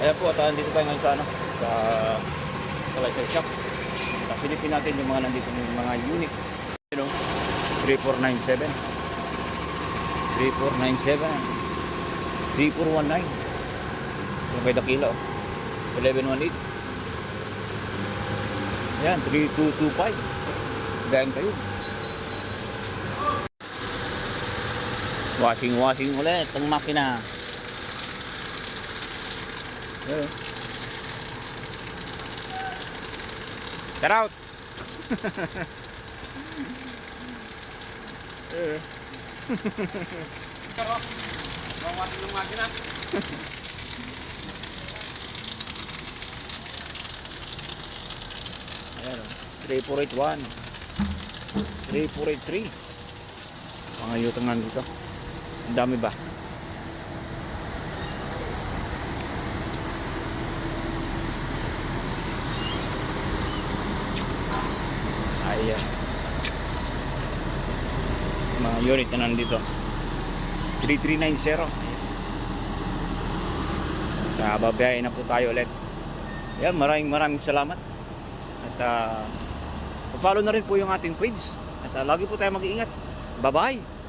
Ayan po, at ah, dito tayo ngayon sa ano, sa Kalaysay Shop. Silipin natin yung mga nandito yung mga unit. You know, 3497. 3497. 3419. Yung kay Dakila, oh. 1118. Ayan, 3225. Gayan kayo. Washing, washing ulit ang makina. Ayan. Get out! Eh. Pero, bawas yung makina. Ayan o. 3481. 3483. Mga yutangan dito. Ang dami ba? Ayan. Mga unit na nandito. 3390. Kaya babayain na po tayo ulit. Ayan, maraming maraming salamat. At uh, follow na rin po yung ating page. At ah, lagi po tayo mag-iingat. Bye-bye!